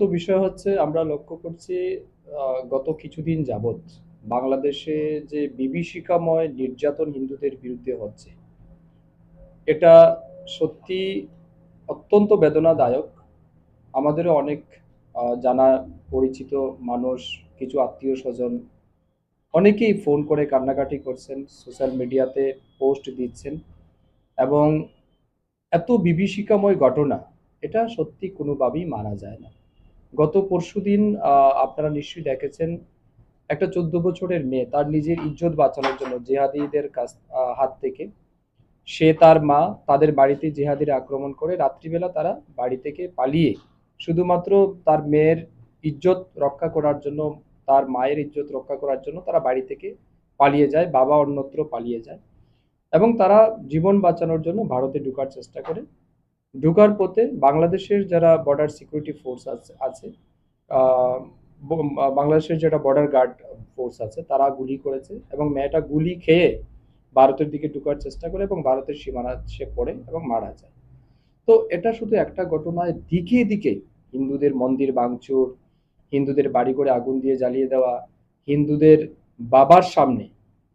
তো বিষয় হচ্ছে আমরা লক্ষ্য করছি গত কিছুদিন যাবৎ বাংলাদেশে যে বিভীষিকাময় নির্যাতন হিন্দুদের বিরুদ্ধে হচ্ছে, এটা সত্যি অত্যন্ত বেদনাদায়ক। আমাদেরও অনেক জানা পরিচিত মানুষ, কিছু আত্মীয় স্বজন অনেকেই ফোন করে কান্নাকাটি করছেন, সোশ্যাল মিডিয়াতে পোস্ট দিচ্ছেন এবং এত বিভীষিকাময় ঘটনা, এটা সত্যি কোনোভাবেই মানা যায় না। গত পরশুদিন আহ, আপনারা নিশ্চয়ই দেখেছেন একটা চোদ্দ বছরের মেয়ে তার নিজের ইজ্জত বাঁচানোর জন্য জেহাদিদের কাছ হাত থেকে। সে তার মা তাদের বাড়িতে জেহাদিরা আক্রমণ করে রাত্রিবেলা তারা বাড়ি থেকে পালিয়ে শুধুমাত্র তার মেয়ের ইজ্জত রক্ষা করার জন্য তার মায়ের ইজ্জত রক্ষা করার জন্য তারা বাড়ি থেকে পালিয়ে যায় বাবা অন্যত্র পালিয়ে যায়। এবং তারা জীবন বাঁচানোর জন্য ভারতে ঢোকার চেষ্টা করে। ঢোকার পথে বাংলাদেশের যারা বর্ডার সিকিউরিটি ফোর্স আছে আছে বাংলাদেশের যেটা বর্ডার গার্ড ফোর্স আছে, তারা গুলি করেছে এবং মেয়েটা গুলি খেয়ে ভারতের দিকে ঢুকার চেষ্টা করে এবং ভারতের সীমানা সে পড়ে এবং মারা যায়। তো এটা শুধু একটা ঘটনায় দিকে দিকে হিন্দুদের মন্দির ভাঙচুর, হিন্দুদের বাড়ি করে আগুন দিয়ে জ্বালিয়ে দেওয়া, হিন্দুদের বাবার সামনে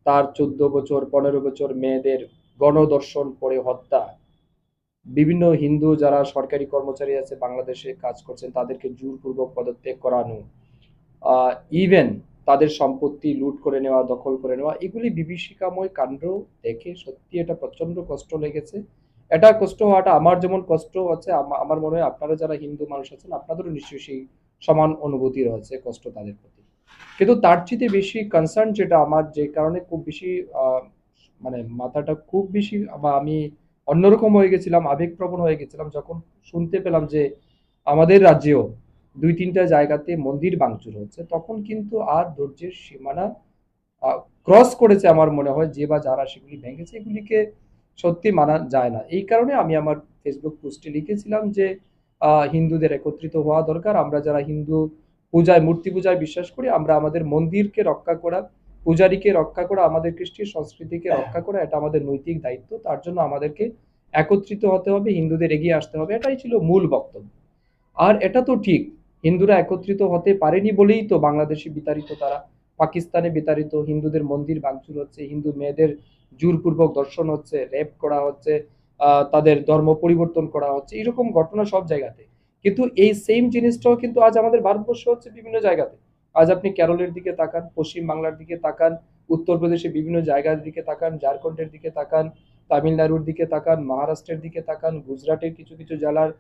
তার চোদ্দ বছর, পনেরো বছর মেয়েদের গণদর্শন করে হত্যা বিভিন্ন হিন্দু যারা সরকারি কর্মচারী আছে, বাংলাদেশে কাজ করছেন, তাদেরকে জোরপূর্বক পদত্যাগ করানো ইভেন তাদের সম্পত্তি লুট করে নেওয়া, দখল করে নেওয়া, এগুলি বিভীষিকাময় কাণ্ড দেখে সত্যি এটা প্রচণ্ড কষ্ট লেগেছে। এটা কষ্ট হওয়াটা আমার যেমন কষ্ট আছে আমার মনে হয় আপনারা যারা হিন্দু মানুষ আছেন, আপনাদেরও নিশ্চয়ই সেই সমান অনুভূতি রয়েছে, কষ্ট তাদের প্রতি। কিন্তু তার চেয়ে বেশি কনসার্ন যেটা আমার, যে কারণে খুব বেশি মানে মাথাটা খুব বেশি, বা আমি অন্যরকম হয়ে গেছিলাম, আবেগপ্রবণ হয়ে গেছিলাম, যখন শুনতে পেলাম যে আমাদের রাজ্যেও দুই তিনটা জায়গাতে মন্দির ভাঙচুর হচ্ছে তখন কিন্তু আর ধৈর্যের সীমানা ক্রস করেছে আমার মনে হয় যে বা যারা সেগুলি ভেঙেছে, এগুলিকে সত্যি মানা যায় না। এই কারণে আমি আমার ফেসবুক পোস্টে লিখেছিলাম যে হিন্দুদের একত্রিত হওয়া দরকার, আমরা যারা হিন্দু পূজায়, মূর্তি পূজায় বিশ্বাস করি, আমরা আমাদের মন্দিরকে রক্ষা করা, পূজারীকে রক্ষা করা, আমাদের কৃষ্টি সংস্কৃতিকে রক্ষা করা, এটা আমাদের নৈতিক দায়িত্ব, তার জন্য আমাদেরকে একত্রিত হতে হবে, হিন্দুদের এগিয়ে আসতে হবে, এটাই ছিল মূল বক্তব্য। আর এটা তো ঠিক, হিন্দুরা একত্রিত হতে পারেনি বলেই তো বাংলাদেশে বিতাড়িত তারা। পাকিস্তানে বিতাড়িত, হিন্দুদের মন্দির ভাঙচুর হচ্ছে, হিন্দু মেয়েদের জোরপূর্বক দর্শন হচ্ছে, রেপ করা হচ্ছে তাদের ধর্ম পরিবর্তন করা হচ্ছে, এরকম ঘটনা সব জায়গাতে। কিন্তু এই সেম জিনিসটাও কিন্তু আজ আমাদের ভারতবর্ষ হচ্ছে বিভিন্ন জায়গাতে। আজ আপনি কেরলের দিকে তাকান, পশ্চিম বাংলার দিকে তাকান, উত্তরপ্রদেশে বিভিন্ন জায়গার দিকে তাকান, ঝাড়খণ্ডের দিকে তাকান তামিলনাড়ুর দিকে তাকান, মহারাষ্ট্রের দিকে তাকান, গুজরাটের কিছু কিছু জেলার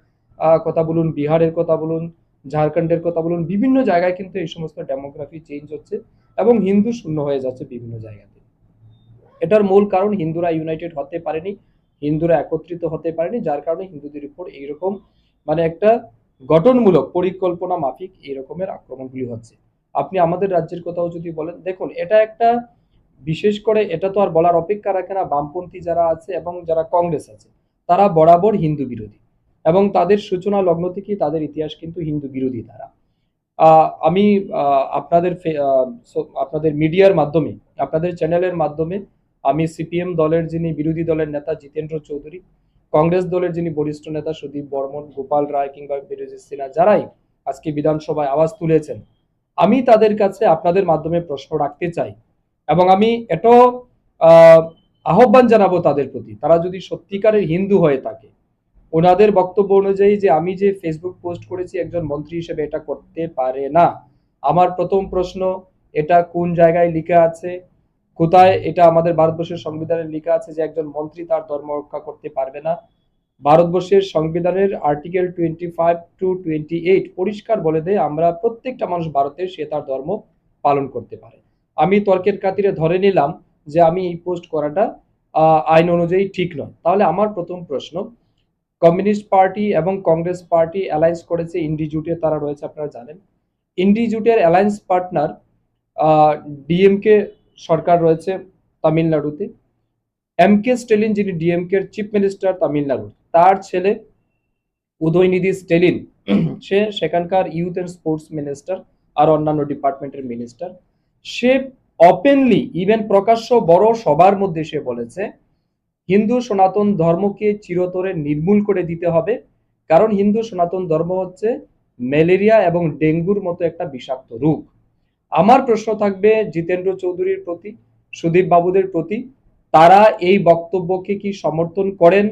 কথা বলুন, বিহারের কথা বলুন, ঝাড়খণ্ডের কথা বলুন, বিভিন্ন জায়গায় কিন্তু এই সমস্ত ডেমোগ্রাফি চেঞ্জ হচ্ছে এবং হিন্দু শূন্য হয়ে যাচ্ছে বিভিন্ন জায়গাতে। এটার মূল কারণ হিন্দুরা ইউনাইটেড হতে পারেনি, হিন্দুরা একত্রিত হতে পারেনি, যার কারণে হিন্দুদের উপর এইরকম মানে একটা গঠনমূলক পরিকল্পনা মাফিক এই রকমের আক্রমণগুলি হচ্ছে। আপনি আমাদের রাজ্যের কথাও যদি বলেন, দেখুন, এটা একটা বিশেষ করে এটা তো আর বলার অপেক্ষা রাখে না, বামপন্থী যারা আছে এবং যারা কংগ্রেস আছে, তারা বরাবর হিন্দু বিরোধী। এবং তাদের সূচনা লগ্ন থেকেই তাদের ইতিহাস কিন্তু হিন্দু বিরোধী তারা আমি আপনাদের আপনাদের মিডিয়ার মাধ্যমে, আপনাদের চ্যানেলের মাধ্যমে আমি সিপিএম দলের যিনি বিরোধী দলের নেতা জিতেন্দ্র চৌধুরী, কংগ্রেস দলের যিনি বরিষ্ঠ নেতা সুদীপ বর্মন, গোপাল রায় কিংবা বিরোধী সিনহা যারাই আজকে বিধানসভায় আওয়াজ তুলেছেন, আমি তাদের কাছে আপনাদের মাধ্যমে প্রশ্ন রাখতে চাই। এবং আমি আহ, আহ্বান জানাব তাদের প্রতি। তারা যদি সত্যিকারের হিন্দু হয়ে থাকে ওনাদের বক্তব্য অনুযায়ী যে আমি যে ফেসবুক পোস্ট করেছি একজন মন্ত্রী হিসেবে এটা করতে পারে না। আমার প্রথম প্রশ্ন এটা কোন জায়গায় লেখা আছে? কোথায় এটা আমাদের ভারতবর্ষের সংবিধানে লেখা আছে যে একজন মন্ত্রী তার ধর্ম রক্ষা করতে পারবে না? ভারতবর্ষের সংবিধানের article twenty five to twenty eight পরিষ্কার বলে দেয় আমরা প্রত্যেকটা মানুষ ভারতের সে তার ধর্ম পালন করতে পারে। আমি তর্কের খাতিরে ধরে নিলাম যে আমি এই পোস্ট করাটা আইন অনুযায়ী ঠিক নয়। তাহলে আমার প্রথম প্রশ্ন, কমিউনিস্ট পার্টি এবং কংগ্রেস পার্টি অ্যালায়েন্স করেছে ইন্ডি জুটে তারা রয়েছে, আপনারা জানেন। ইন্ডি জুটের অ্যালায়েন্স পার্টনার ডিএমকে সরকার রয়েছে তামিলনাড়ুতে। এম কে স্টেলিন যিনি ডিএমকে চিফ মিনিস্টার তামিলনাড়ু তার ছেলে উদয়নিধি স্টেলিন সে সেখানকার ইউথ অ্যান্ড স্পোর্টস মিনিস্টার আর অন্যান্য ডিপার্টমেন্টের মিনিস্টার সে ওপেনলি ইভেন প্রকাশ্য বড় সবার মধ্যে সে বলেছে, হিন্দু সনাতন ধর্মকে চিরতরে নির্মূল করে দিতে হবে, কারণ হিন্দু সনাতন ধর্ম হচ্ছে ম্যালেরিয়া এবং ডেঙ্গুর মতো একটা বিষাক্ত রোগ। আমার প্রশ্ন থাকবে জিতেন্দ্র চৌধুরীর প্রতি, সুদীপ বাবুদের প্রতি, তারা এই বক্তব্যকে কি সমর্থন করেন?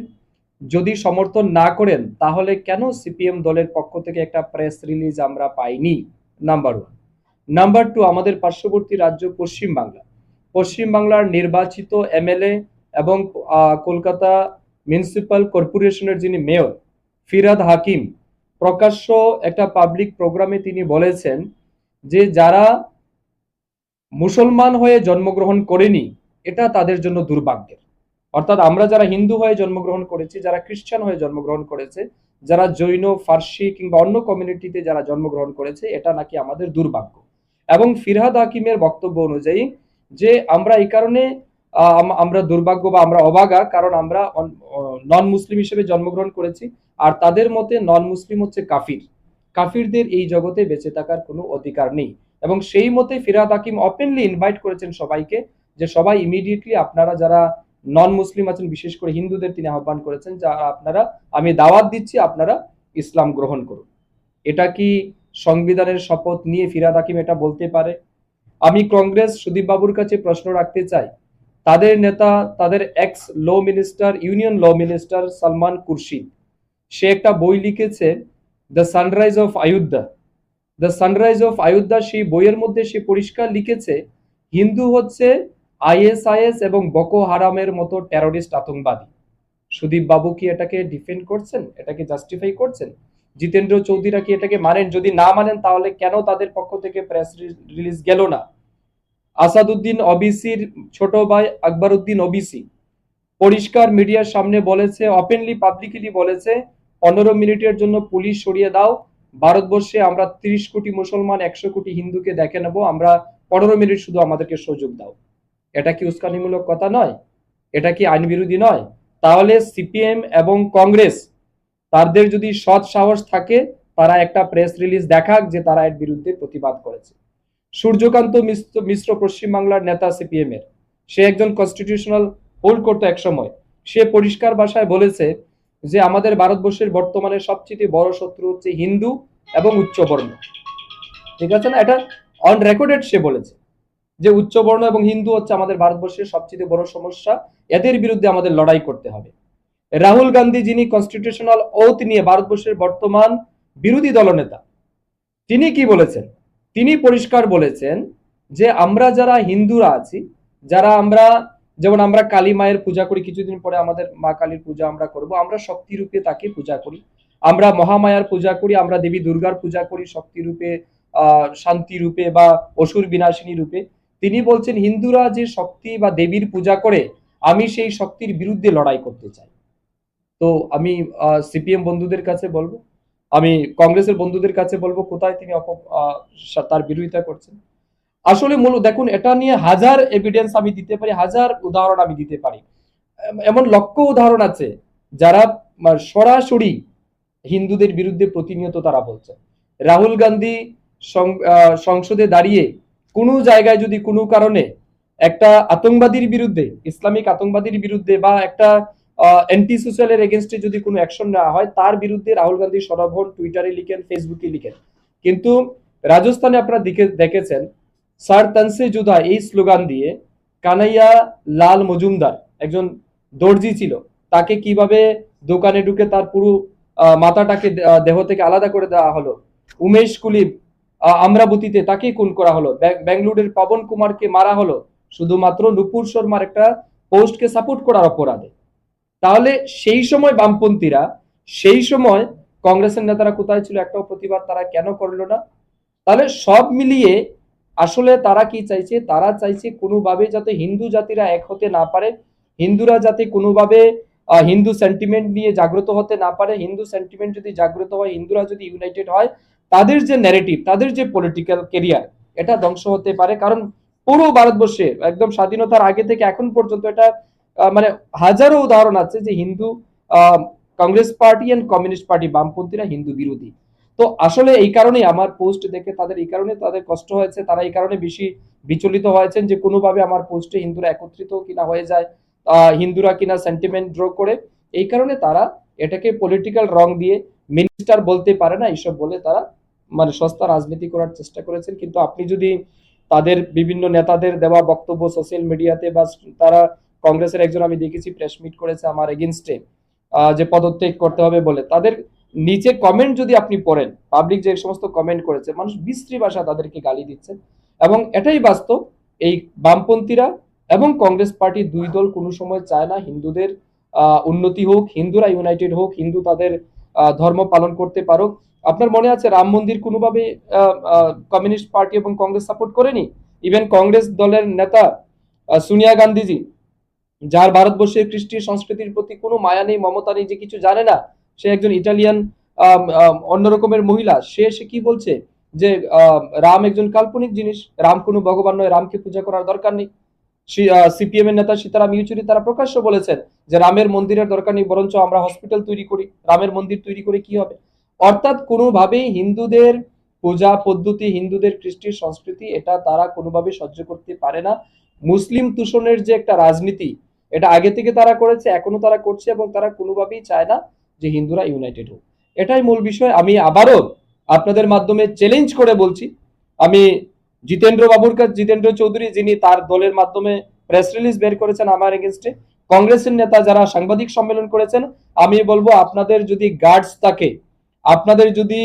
যদি সমর্থন না করেন, তাহলে কেন সিপিএম দলের পক্ষ থেকে একটা প্রেস রিলিজ আমরা পাইনি? নাম্বার ওয়ান নাম্বার টু আমাদের পার্শ্ববর্তী রাজ্য পশ্চিম বাংলা। পশ্চিম বাংলার নির্বাচিত এমএলএ এবং কলকাতা মিউনিসিপ্যাল কর্পোরেশনের যিনি মেয়র ফিরাদ হাকিম, প্রকাশ্য একটা পাবলিক প্রোগ্রামে তিনি বলেছেন যে যারা মুসলমান হয়ে জন্মগ্রহণ করেনি, এটা তাদের জন্য দুর্ভাগ্যের। অর্থাৎ আমরা যারা হিন্দু হয়ে জন্মগ্রহণ করেছি, যারা খ্রিস্টান হয়ে জন্মগ্রহণ করেছে, যারা জৈন, ফার্সি কিংবা অন্য কমিউনিটিতে যারা জন্মগ্রহণ করেছে, এটা নাকি আমাদের দুর্ভাগ্য। এবং ফিরহাদ হাকিমের বক্তব্য অনুযায়ী যে আমরা এই কারণে আমরা দুর্ভাগ্য বা আমরা অবাগা, কারণ আমরা নন মুসলিম হিসেবে জন্মগ্রহণ করেছি, আর তাদের মতে নন মুসলিম হচ্ছে কাফির। কাফিরদের এই জগতে বেঁচে থাকার কোনো অধিকার নেই। এবং সেই মতে ফিরাদ হাকিম ওপেনলি ইনভাইট করেছেন সবাইকে যে সবাই ইমিডিয়েটলি আপনারা যারা নন মুসলিম আছেন, বিশেষ করে হিন্দুদের তিনি আহ্বান করেছেন, যা আপনারা, আমি দাওয়াত দিচ্ছি, আপনারা ইসলাম গ্রহণ করুন। এটা কি সংবিধানের শপথ নিয়ে ফিরাদ হাকিম এটা বলতে পারে। আমি কংগ্রেস সুদীপ বাবুর কাছে প্রশ্ন রাখতে চাই। তাদের নেতা, তাদের ex law minister union law minister Salman Khurshid সে একটা বই লিখেছে the sunrise of Ayodhya the sunrise of Ayodhya সেই বইয়ের মধ্যে সে পরিষ্কার লিখেছে, হিন্দু হচ্ছে আইএসআইএস এবং বকো হারামের মতো টেরোরিস্ট আতঙ্কবাদী। সুদীপ বাবু কি এটাকে ডিফেন্ড করছেন? এটাকে জাস্টিফাই করছেন? জিতেন্দ্র চৌধুরীরা কি এটাকে মানেন? যদি না মানেন, তাহলে কেন তাদের পক্ষ থেকে প্রেস রিলিজ গেল না? আসাদুদ্দিন ওবিসির ছোট ভাই আকবরউদ্দিন ওবিসি পরিষ্কার মিডিয়ার সামনে বলেছে ওপেনলি পাবলিকলি বলেছে, পনেরো মিনিটের জন্য পুলিশ সরিয়ে দাও। ভারতবর্ষে আমরা তিরিশ কোটি মুসলমান, একশো কোটি হিন্দুকে দেখে নেব। আমরা পনেরো মিনিট শুধু আমাদেরকে সুযোগ দাও। এটা কি উস্কানিমূলক কথা নয়? এটা কি আইন বিরোধী নয়? তাহলে সিপিএম এবং কংগ্রেস তাদের যদি সৎ সাহস থাকে, তারা একটা প্রেস রিলিজ দেখাক যে তারা এর বিরুদ্ধে প্রতিবাদ করেছে। সূর্যকান্ত মিশ্র পশ্চিমবাংলার নেতা সিপিএম এর। সে একজন কনস্টিটিউশনাল হোল্ড করতো একসময়। সে পরিষ্কার ভাষায় বলেছে যে, আমাদের ভারতবর্ষের বর্তমানে সবচেয়ে বড় শত্রু হচ্ছে হিন্দু এবং উচ্চবর্ণ। ঠিক আছে না? এটা অন রেকর্ডেড সে বলেছে যে, উচ্চবর্ণ এবং হিন্দু হচ্ছে আমাদের ভারতবর্ষের সবচেয়ে বড় সমস্যা। এদের বিরুদ্ধে আমাদের লড়াই করতে হবে। রাহুল গান্ধী যিনি কনস্টিটিউশনাল ওথ নিয়ে ভারতবর্ষের বর্তমান বিরোধী দলনেতা, তিনি কি বলেছেন? তিনি পরিষ্কার বলেছেন যে আমরা যারা হিন্দুরা আছি, যারা আমরা, যেমন আমরা কালী মায়ের পূজা করি, কিছুদিন পরে আমাদের মা কালীর পূজা আমরা করব, আমরা শক্তি রূপে তাকে পূজা করি। আমরা মহামায়ার পূজা করি, আমরা দেবী দুর্গার পূজা করি শক্তি রূপে আহ শান্তি রূপে বা অসুর বিনাশিনী রূপে। তিনি বলছেন, হিন্দুরা যে শক্তি বা দেবীর পূজা করে, আমি সেই শক্তির বিরুদ্ধে লড়াই করতে চাই। তো আমি সিপিএম বন্ধুদের কাছে বলব, আমি কংগ্রেসের বন্ধুদের কাছে বলব, কোথায় তিনি তার বিরোধিতা করছেন। আসলে মূল, দেখুন, এটা নিয়ে হাজার এভিডেন্স আমি দিতে পারি, হাজার উদাহরণ আমি দিতে পারি। এমন লক্ষ উদাহরণ আছে, যারা সরাসরি হিন্দুদের বিরুদ্ধে প্রতিনিয়ত তারা বলছে। রাহুল গান্ধী সংসদে দাঁড়িয়ে কোনো জায়গায় যদি কোনো কারণে একটা আতঙ্কবাদীর বিরুদ্ধে, ইসলামিক আতঙ্কবাদীর বিরুদ্ধে বা একটা অ্যান্টি সোশ্যালের এগেনস্টে যদি কোনো অ্যাকশন নেওয়া হয় তার বিরুদ্ধে রাহুল গান্ধী সরব টুইটারে লিখেন ফেসবুকে লিখেন। কিন্তু রাজস্থানে আপনারা দিকে দেখেছেন স্যার তনসে জুদা এই স্লোগান দিয়ে কানাইয়া লাল মজুমদার একজন দর্জি ছিল তাকে কীভাবে দোকানে ঢুকে তার পুরো মাথাটাকে দেহ থেকে আলাদা করে দেওয়া হলো উমেশ আহ, আমরাবতীতে তাকে খুন করা হলো বেঙ্গলুরুর পবন কুমারকে মারা হলো শুধুমাত্র নুপুর শর্মার একটা পোস্টকে সাপোর্ট করার অপরাধে। তাহলে সেই সময় বামপন্থীরা, সেই সময় কংগ্রেসের নেতারা কোথায় ছিল একটাও প্রতিবাদ তারা কেন করল না? তাহলে সব মিলিয়ে আসলে তারা কি চাইছে? তারা চাইছে কোনোভাবে যাতে হিন্দু জাতিরা এক হতে না পারে, হিন্দুরা যাতে কোনোভাবে হিন্দু সেন্টিমেন্ট নিয়ে জাগ্রত হতে না পারে, হিন্দু সেন্টিমেন্ট যদি জাগ্রত হয়, হিন্দুরা যদি ইউনাইটেড হয়, তাদের যে ন্যারেটিভ তাদের যে পলিটিক্যাল কেরিয়ার এটা ধ্বংস হতে পারে। কারণ পুরো ভারতবর্ষে একদম স্বাধীনতার আগে থেকে এখন পর্যন্ত এটা মানে হাজারো উদাহরণ আছে যে Hindu Congress party and communist party, বামপন্থীরা হিন্দু বিরোধী। তো আসলে এই কারণেই আমার পোস্ট দেখে তাদের, এই কারণে তাদের কষ্ট হয়েছে, তারা এই কারণে বেশি বিচলিত হয়েছেন যে কোনোভাবে আমার পোস্টে হিন্দুরা একত্রিত কিনা হয়ে যায় হিন্দুরা কিনা সেন্টিমেন্ট ড্র করে, এই কারণে তারা এটাকে পলিটিক্যাল রং দিয়ে মিনিস্টার বলতে পারে না, এইসব বলে তারা মানে সস্তা রাজনীতি করার চেষ্টা করেছেন। কিন্তু আপনি যদি তাদের বিভিন্ন নেতাদের দেওয়া বক্তব্য সোশ্যাল মিডিয়াতে বা তারা কংগ্রেসের একজন আমি দেখেছি প্রেস মিট করেছে আমার এগেনস্টে যে পদত্যাগ করতে হবে বলে। তাদের নিচে কমেন্ট যদি আপনি পড়েন পাবলিক যে সমস্ত কমেন্ট করেছে, মানুষ বিশ্রী ভাষা তাদেরকে গালি দিচ্ছে। এবং এটাই বাস্তব, এই বামপন্থীরা এবং কংগ্রেস পার্টি দুই দল কোনো সময় চায় না হিন্দুদের উন্নতি হোক, হিন্দুরা ইউনাইটেড হোক, হিন্দু তাদের ধর্ম পালন করতে পারুক। আপনার মনে আছে রাম মন্দির কোনোভাবে কমিউনিস্ট পার্টি এবং কংগ্রেস সাপোর্ট করেনি? ইভেন কংগ্রেস দলের নেতা সোনিয়া গান্ধীজি যার ভারতবর্ষের কৃষ্টি সংস্কৃতির প্রতি কোনো মায়া নেই মমতা নেই যে কিছু জানে না সে একজন ইটালিয়ান আম, আম, অন্য রকমের মহিলা সে সে কি বলছে? যে রাম একজন কাল্পনিক জিনিস রাম কোনো ভগবান নয় রামকে পূজা করার দরকার নেই। সিপিএম এর নেতা সীতারাম ইয়েচুরি তারা প্রকাশ্য বলেছেন যে রামের মন্দিরের দরকার নেই বরঞ্চ আমরা হসপিটাল তৈরি করি। রামের মন্দির তৈরি করে কি হবে? অর্থাৎ কোনোভাবেই হিন্দুদের পূজা পদ্ধতি হিন্দুদের কৃষ্টির সংস্কৃতি এটা তারা কোনোভাবে সহ্য করতে পারে না। মুসলিম তুষণের যে একটা রাজনীতি এটা আগে থেকে তারা করেছে, এখনও তারা করছে এবং তারা কোনোভাবেই চায় না যে হিন্দুরা ইউনাইটেড হোক। এটাই মূল বিষয়। আমি আবারও আপনাদের মাধ্যমে চ্যালেঞ্জ করে বলছি। আমি জিতেন্দ্র বাবুর কাছে, জিতেন্দ্র চৌধুরী যিনি তার দলের মাধ্যমে প্রেস রিলিজ বের করেছেন আমার এগেনস্টে কংগ্রেসের নেতা যারা সাংবাদিক সম্মেলন করেছেন, আমি বলব আপনাদের যদি গার্ডস থাকে, আপনাদের যদি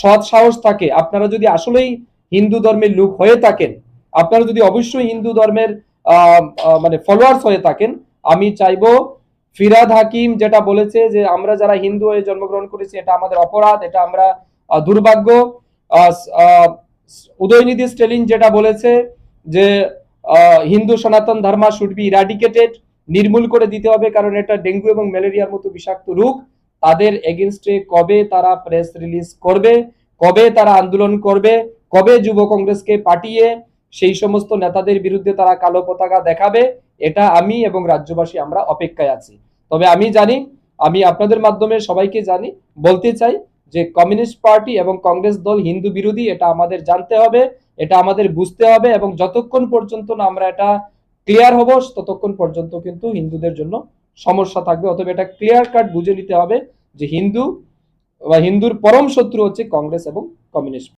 সৎ সাহস থাকে, আপনারা যদি আসলেই হিন্দু ধর্মের লোক হয়ে থাকেন, আপনারা যদি অবশ্যই হিন্দু ধর্মের মানে ফলোয়ার্স হয়ে থাকেন। আমি চাইব ফিরাদ হাকিম যেটা বলেছে যে, আমরা যারা হিন্দু হয়ে জন্মগ্রহণ করেছি, এটা আমাদের অপরাধ, এটা আমরা দুর্ভাগ্য। উদয়নিধি স্টেলিন যেটা বলেছে যে হিন্দু সনাতন ধর্মা শুড বি ইরাডিকেটেড নির্মূল করে দিতে হবে, কারণ এটা ডেঙ্গু এবং ম্যালেরিয়ার মতো বিষাক্ত রোগ। তাদের এগেনস্টে কবে তারা প্রেস রিলিজ করবে, কবে তারা আন্দোলন করবে, কবে যুব কংগ্রেসকে পাঠিয়ে সেই সমস্ত নেতাদের বিরুদ্ধে তারা কালো পতাকা দেখাবে, এটা আমি এবং রাজ্যবাসী আমরা অপেক্ষায় আছি। তবে আমি জানি, আমি আপনাদের মাধ্যমে সবাইকে জানি, বলতে চাই যে কমিউনিস্ট পার্টি এবং কংগ্রেস দল হিন্দু বিরোধী, এটা আমাদের জানতে হবে, এটা আমাদের বুঝতে হবে এবং যতক্ষণ পর্যন্ত না আমরা এটা ক্লিয়ার হব, ততক্ষণ পর্যন্ত কিন্তু হিন্দুদের জন্য সমস্যা থাকবে। অথবা এটা ক্লিয়ার কাট বুঝে নিতে হবে যে হিন্দু বা হিন্দুর পরম শত্রু হচ্ছে কংগ্রেস এবং কমিউনিস্ট।